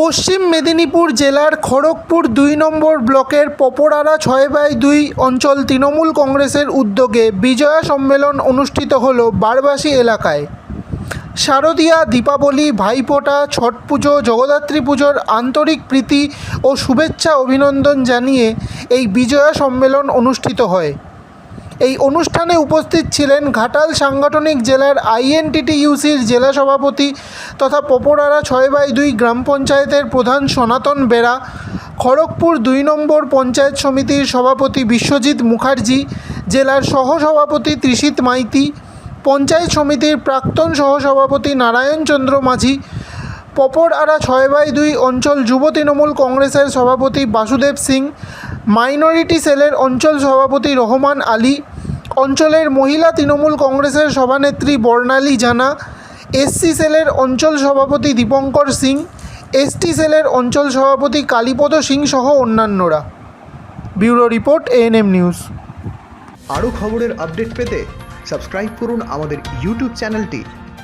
পশ্চিম মেদিনীপুর জেলার খড়গপুর দুই নম্বর ব্লকের পপরারা ছয় বাই দুই অঞ্চল তৃণমূল কংগ্রেসের উদ্যোগে বিজয়া সম্মেলন অনুষ্ঠিত হল বারবাসী এলাকায়। শারদীয়া, দীপাবলি, ভাইফোঁটা, ছট পুজো, জগদ্ধাত্রী পুজোর আন্তরিক প্রীতি ও শুভেচ্ছা অভিনন্দন জানিয়ে এই বিজয়া সম্মেলন অনুষ্ঠিত হয়। এই অনুষ্ঠানে উপস্থিত ছিলেন ঘাটাল সাংগঠনিক জেলার আইএনটিটিইউসির জেলা সভাপতি তথা পপরারা ছয় বাই দুই গ্রাম পঞ্চায়েতের প্রধান সনাতন বেরা, খড়গপুর দুই নম্বর পঞ্চায়েত সমিতির সভাপতি বিশ্বজিৎ মুখার্জি, জেলার সহসভাপতি ত্রিশিত মাইতি, পঞ্চায়েত সমিতির প্রাক্তন সহসভাপতি নারায়ণ চন্দ্র মাঝি পপরআরা ছয় বাই দুই অঞ্চল যুব তৃণমূল কংগ্রেসের সভাপতি বাসুদেব সিং, মাইনরিটি সেলের অঞ্চল সভাপতি রহমান আলী, অঞ্চলের মহিলা তৃণমূল কংগ্রেসের সভানেত্রী বর্ণালী জানা, এসসি সেলের অঞ্চল সভাপতি দীপঙ্কর সিং, এসটি সেলের অঞ্চল সভাপতি কালীপদ সিং সহ অন্যান্যরা। Bureau report, ANM news. আরও খবরের আপডেট পেতে সাবস্ক্রাইব করুন আমাদের ইউটিউব চ্যানেলটি।